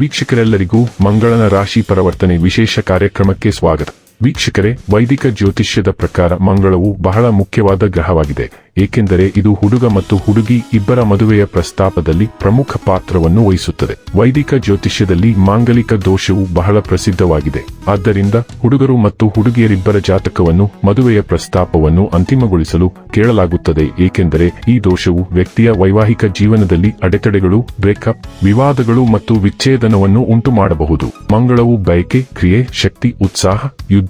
ವೀಕ್ಷಕರೆಲ್ಲರಿಗೂ ಮಂಗಳನ ರಾಶಿ ಪರವರ್ತನೆ ವಿಶೇಷ ಕಾರ್ಯಕ್ರಮಕ್ಕೆ ಸ್ವಾಗತ. ವೀಕ್ಷಕರೇ, ವೈದಿಕ ಜ್ಯೋತಿಷ್ಯದ ಪ್ರಕಾರ ಮಂಗಳವು ಬಹಳ ಮುಖ್ಯವಾದ ಗ್ರಹವಾಗಿದೆ. ಏಕೆಂದರೆ ಇದು ಹುಡುಗ ಮತ್ತು ಹುಡುಗಿ ಇಬ್ಬರ ಮದುವೆಯ ಪ್ರಸ್ತಾಪದಲ್ಲಿ ಪ್ರಮುಖ ಪಾತ್ರವನ್ನು ವಹಿಸುತ್ತದೆ. ವೈದಿಕ ಜ್ಯೋತಿಷ್ಯದಲ್ಲಿ ಮಾಂಗಲಿಕ ದೋಷವು ಬಹಳ ಪ್ರಸಿದ್ಧವಾಗಿದೆ. ಆದ್ದರಿಂದ ಹುಡುಗರು ಮತ್ತು ಹುಡುಗಿಯರಿಬ್ಬರ ಜಾತಕವನ್ನು, ಮದುವೆಯ ಪ್ರಸ್ತಾಪವನ್ನು ಅಂತಿಮಗೊಳಿಸಲು ಕೇಳಲಾಗುತ್ತದೆ. ಏಕೆಂದರೆ ಈ ದೋಷವು ವ್ಯಕ್ತಿಯ ವೈವಾಹಿಕ ಜೀವನದಲ್ಲಿ ಅಡೆತಡೆಗಳು, ಬ್ರೇಕಪ್, ವಿವಾದಗಳು ಮತ್ತು ವಿಚ್ಛೇದನವನ್ನು ಉಂಟು ಮಾಡಬಹುದು ಮಂಗಳವು ಬಯಕೆ, ಕ್ರಿಯೆ, ಶಕ್ತಿ, ಉತ್ಸಾಹ, ಯುದ್ಧ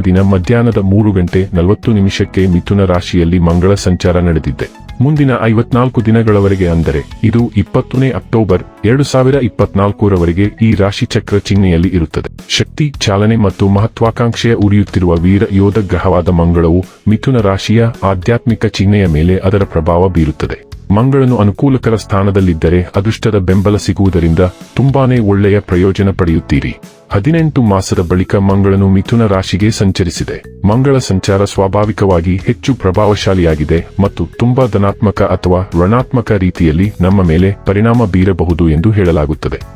ದಿನ ಮಧ್ಯಾಹ್ನದ ಮೂರು ಗಂಟೆ ನಲವತ್ತು ನಿಮಿಷಕ್ಕೆ ಮಿಥುನ ರಾಶಿಯಲ್ಲಿ ಮಂಗಳ ಸಂಚಾರ ನಡೆದಿದೆ. ಮುಂದಿನ ಐವತ್ನಾಲ್ಕು ದಿನಗಳವರೆಗೆ ಅಂದರೆ ಇದು ಇಪ್ಪತ್ತನೇ ಅಕ್ಟೋಬರ್ ಎರಡು ಸಾವಿರ ಇಪ್ಪತ್ನಾಲ್ಕರವರೆಗೆ ಈ ರಾಶಿ ಚಕ್ರ ಚಿಹ್ನೆಯಲ್ಲಿ ಇರುತ್ತದೆ. ಶಕ್ತಿ, ಚಾಲನೆ ಮತ್ತು ಮಹತ್ವಾಕಾಂಕ್ಷೆಯ ಉರಿಯುತ್ತಿರುವ ವೀರ ಯೋಧ ಗ್ರಹವಾದ ಮಂಗಳವು ಮಿಥುನ ರಾಶಿಯ ಆಧ್ಯಾತ್ಮಿಕ ಚಿಹ್ನೆಯ ಮೇಲೆ ಅದರ ಪ್ರಭಾವ ಬೀರುತ್ತದೆ. ಮಂಗಳನು ಅನುಕೂಲಕರ ಸ್ಥಾನದಲ್ಲಿದ್ದರೆ ಅದೃಷ್ಟದ ಬೆಂಬಲ ಸಿಗುವುದರಿಂದ ತುಂಬಾನೇ ಒಳ್ಳೆಯ ಪ್ರಯೋಜನ ಪಡೆಯುತ್ತೀರಿ. ಹದಿನೆಂಟು ಮಾಸದ ಬಳಿಕ ಮಂಗಳನು ಮಿಥುನ ರಾಶಿಗೆ ಸಂಚರಿಸಿದೆ. ಮಂಗಳ ಸಂಚಾರ ಸ್ವಾಭಾವಿಕವಾಗಿ ಹೆಚ್ಚು ಪ್ರಭಾವಶಾಲಿಯಾಗಿದೆ ಮತ್ತು ತುಂಬಾ ಧನಾತ್ಮಕ ಅಥವಾ ಋಣಾತ್ಮಕ ರೀತಿಯಲ್ಲಿ ನಮ್ಮ ಮೇಲೆ ಪರಿಣಾಮ ಬೀರಬಹುದು ಎಂದು ಹೇಳಲಾಗುತ್ತದೆ.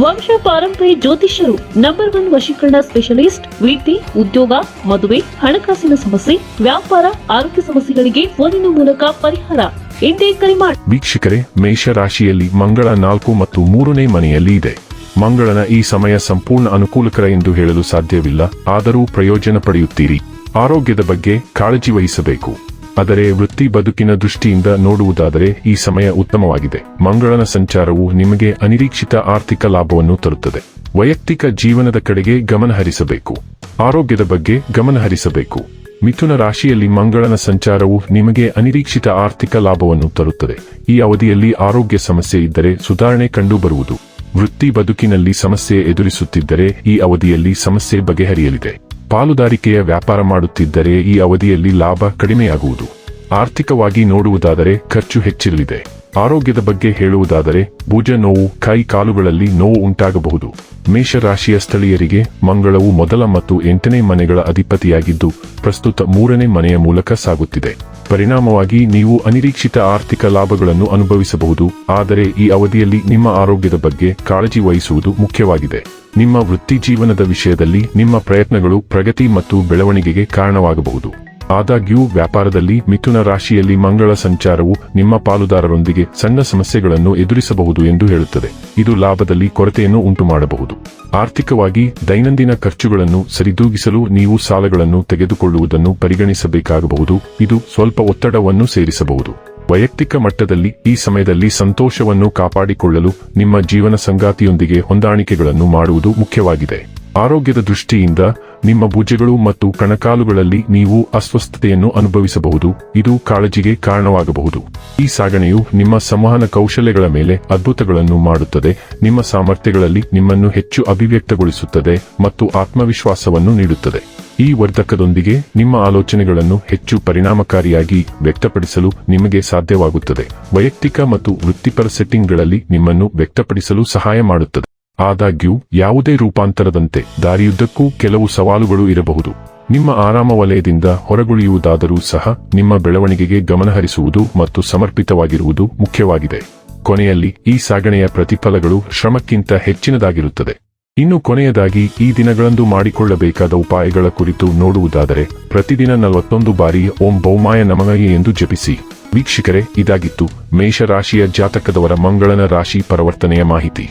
ವಂಶ ಪಾರಂಪರ್ಯ ಜ್ಯೋತಿಷ್ಯರು ನಂಬರ್ ಒನ್ ವಶೀಕರಣ ಸ್ಪೆಷಲಿಸ್ಟ್ ವೀತಿ ಉದ್ಯೋಗ, ಮದುವೆ, ಹಣಕಾಸಿನ ಸಮಸ್ಯೆ, ವ್ಯಾಪಾರ, ಆರೋಗ್ಯ ಸಮಸ್ಯೆಗಳಿಗೆ ಫೋನಿನ ಮೂಲಕ ಪರಿಹಾರ. ಎಂದೇ ಕರೆ ಮಾಡಿ ವೀಕ್ಷಕರೇ ಮೇಷ ರಾಶಿಯಲ್ಲಿ ಮಂಗಳ ನಾಲ್ಕು ಮತ್ತು ಮೂರನೇ ಮನೆಯಲ್ಲಿ ಇದೆ. ಮಂಗಳನ ಈ ಸಮಯ ಸಂಪೂರ್ಣ ಅನುಕೂಲಕರ ಎಂದು ಹೇಳಲು ಸಾಧ್ಯವಿಲ್ಲ, ಆದರೂ ಪ್ರಯೋಜನ ಪಡೆಯುತ್ತೀರಿ. ಆರೋಗ್ಯದ ಬಗ್ಗೆ ಕಾಳಜಿ ವಹಿಸಬೇಕು. ಆದರೆ ವೃತ್ತಿ ಬದುಕಿನ ದೃಷ್ಟಿಯಿಂದ ನೋಡುವುದಾದರೆ ಈ ಸಮಯ ಉತ್ತಮವಾಗಿದೆ. ಮಂಗಳನ ಸಂಚಾರವು ನಿಮಗೆ ಅನಿರೀಕ್ಷಿತ ಆರ್ಥಿಕ ಲಾಭವನ್ನು ತರುತ್ತದೆ. ವೈಯಕ್ತಿಕ ಜೀವನದ ಕಡೆಗೆ ಗಮನ ಹರಿಸಬೇಕು. ಆರೋಗ್ಯದ ಬಗ್ಗೆ ಗಮನ ಹರಿಸಬೇಕು. ಮಿಥುನ ರಾಶಿಯಲ್ಲಿ ಮಂಗಳನ ಸಂಚಾರವು ನಿಮಗೆ ಅನಿರೀಕ್ಷಿತ ಆರ್ಥಿಕ ಲಾಭವನ್ನು ತರುತ್ತದೆ. ಈ ಅವಧಿಯಲ್ಲಿ ಆರೋಗ್ಯ ಸಮಸ್ಯೆ ಇದ್ದರೆ ಸುಧಾರಣೆ ಕಂಡುಬರುವುದು. ವೃತ್ತಿ ಬದುಕಿನಲ್ಲಿ ಸಮಸ್ಯೆ ಎದುರಿಸುತ್ತಿದ್ದರೆ ಈ ಅವಧಿಯಲ್ಲಿ ಸಮಸ್ಯೆ ಬಗೆಹರಿಯಲಿದೆ. ಪಾಲುದಾರಿಕೆಯ ವ್ಯಾಪಾರ ಮಾಡುತ್ತಿದ್ದರೆ ಈ ಅವಧಿಯಲ್ಲಿ ಲಾಭ ಕಡಿಮೆಯಾಗುವುದು. ಆರ್ಥಿಕವಾಗಿ ನೋಡುವುದಾದರೆ ಖರ್ಚು ಹೆಚ್ಚಿರಲಿದೆ. ಆರೋಗ್ಯದ ಬಗ್ಗೆ ಹೇಳುವುದಾದರೆ, ಭುಜ ನೋವು, ಕೈ ಕಾಲುಗಳಲ್ಲಿ ನೋವು ಉಂಟಾಗಬಹುದು. ಮೇಷರಾಶಿಯ ಸ್ಥಳೀಯರಿಗೆ ಮಂಗಳವು ಮೊದಲ ಮತ್ತು ಎಂಟನೇ ಮನೆಗಳ ಅಧಿಪತಿಯಾಗಿದ್ದು, ಪ್ರಸ್ತುತ ಮೂರನೇ ಮನೆಯ ಮೂಲಕ ಸಾಗುತ್ತಿದೆ. ಪರಿಣಾಮವಾಗಿ ನೀವು ಅನಿರೀಕ್ಷಿತ ಆರ್ಥಿಕ ಲಾಭಗಳನ್ನು ಅನುಭವಿಸಬಹುದು, ಆದರೆ ಈ ಅವಧಿಯಲ್ಲಿ ನಿಮ್ಮ ಆರೋಗ್ಯದ ಬಗ್ಗೆ ಕಾಳಜಿ ವಹಿಸುವುದು ಮುಖ್ಯವಾಗಿದೆ. ನಿಮ್ಮ ವೃತ್ತಿ ಜೀವನದ ವಿಷಯದಲ್ಲಿ ನಿಮ್ಮ ಪ್ರಯತ್ನಗಳು ಪ್ರಗತಿ ಮತ್ತು ಬೆಳವಣಿಗೆಗೆ ಕಾರಣವಾಗಬಹುದು. ಆದಾಗ್ಯೂ, ವ್ಯಾಪಾರದಲ್ಲಿ ಮಿಥುನ ರಾಶಿಯಲ್ಲಿ ಮಂಗಳ ಸಂಚಾರವು ನಿಮ್ಮ ಪಾಲುದಾರರೊಂದಿಗೆ ಸಣ್ಣ ಸಮಸ್ಯೆಗಳನ್ನು ಎದುರಿಸಬಹುದು ಎಂದು ಹೇಳುತ್ತದೆ. ಇದು ಲಾಭದಲ್ಲಿ ಕೊರತೆಯನ್ನು ಉಂಟುಮಾಡಬಹುದು. ಆರ್ಥಿಕವಾಗಿ, ದೈನಂದಿನ ಖರ್ಚುಗಳನ್ನು ಸರಿದೂಗಿಸಲು ನೀವು ಸಾಲಗಳನ್ನು ತೆಗೆದುಕೊಳ್ಳುವುದನ್ನು ಪರಿಗಣಿಸಬೇಕಾಗಬಹುದು. ಇದು ಸ್ವಲ್ಪ ಒತ್ತಡವನ್ನು ಸೇರಿಸಬಹುದು. ವೈಯಕ್ತಿಕ ಮಟ್ಟದಲ್ಲಿ, ಈ ಸಮಯದಲ್ಲಿ ಸಂತೋಷವನ್ನು ಕಾಪಾಡಿಕೊಳ್ಳಲು ನಿಮ್ಮ ಜೀವನ ಸಂಗಾತಿಯೊಂದಿಗೆ ಹೊಂದಾಣಿಕೆಗಳನ್ನು ಮಾಡುವುದು ಮುಖ್ಯವಾಗಿದೆ. ಆರೋಗ್ಯದ ದೃಷ್ಟಿಯಿಂದ ನಿಮ್ಮ ಭುಜಗಳು ಮತ್ತು ಕಣಕಾಲುಗಳಲ್ಲಿ ನೀವು ಅಸ್ವಸ್ಥತೆಯನ್ನು ಅನುಭವಿಸಬಹುದು. ಇದು ಕಾಳಜಿಗೆ ಕಾರಣವಾಗಬಹುದು. ಈ ಸಾಗಣೆಯು ನಿಮ್ಮ ಸಂವಹನ ಕೌಶಲ್ಯಗಳ ಮೇಲೆ ಅದ್ಭುತಗಳನ್ನು ಮಾಡುತ್ತದೆ. ನಿಮ್ಮ ಸಾಮರ್ಥ್ಯಗಳಲ್ಲಿ ನಿಮ್ಮನ್ನು ಹೆಚ್ಚು ಅಭಿವ್ಯಕ್ತಗೊಳಿಸುತ್ತದೆ ಮತ್ತು ಆತ್ಮವಿಶ್ವಾಸವನ್ನು ನೀಡುತ್ತದೆ. ಈ ವರ್ಧಕದೊಂದಿಗೆ ನಿಮ್ಮ ಆಲೋಚನೆಗಳನ್ನು ಹೆಚ್ಚು ಪರಿಣಾಮಕಾರಿಯಾಗಿ ವ್ಯಕ್ತಪಡಿಸಲು ನಿಮಗೆ ಸಾಧ್ಯವಾಗುತ್ತದೆ. ವೈಯಕ್ತಿಕ ಮತ್ತು ವೃತ್ತಿಪರ ಸೆಟ್ಟಿಂಗ್ಗಳಲ್ಲಿ ನಿಮ್ಮನ್ನು ವ್ಯಕ್ತಪಡಿಸಲು ಸಹಾಯ ಮಾಡುತ್ತದೆ. ಆದಾಗ್ಯೂ, ಯಾವುದೇ ರೂಪಾಂತರದಂತೆ ದಾರಿಯುದ್ದಕ್ಕೂ ಕೆಲವು ಸವಾಲುಗಳು ಇರಬಹುದು. ನಿಮ್ಮ ಆರಾಮ ವಲಯದಿಂದ ಹೊರಗುಳಿಯುವುದಾದರೂ ಸಹ, ನಿಮ್ಮ ಬೆಳವಣಿಗೆಗೆ ಗಮನಹರಿಸುವುದು ಮತ್ತು ಸಮರ್ಪಿತವಾಗಿರುವುದು ಮುಖ್ಯವಾಗಿದೆ. ಕೊನೆಯಲ್ಲಿ, ಈ ಸಾಗಣೆಯ ಪ್ರತಿಫಲಗಳು ಶ್ರಮಕ್ಕಿಂತ ಹೆಚ್ಚಿನದಾಗಿರುತ್ತದೆ. ಇನ್ನು ಕೊನೆಯದಾಗಿ, ಈ ದಿನಗಳಂದು ಮಾಡಿಕೊಳ್ಳಬೇಕಾದ ಉಪಾಯಗಳ ಕುರಿತು ನೋಡುವುದಾದರೆ, ಪ್ರತಿದಿನ ನಲವತ್ತೊಂದು ಬಾರಿ ಓಂ ಬೌಮಾಯ ನಮಃ ಎಂದು ಜಪಿಸಿ. ವೀಕ್ಷಕರೇ, ಇದಾಗಿತ್ತು ಮೇಷರಾಶಿಯ ಜಾತಕದವರ ಮಂಗಳನ ರಾಶಿ ಪರಿವರ್ತನೆಯ ಮಾಹಿತಿ.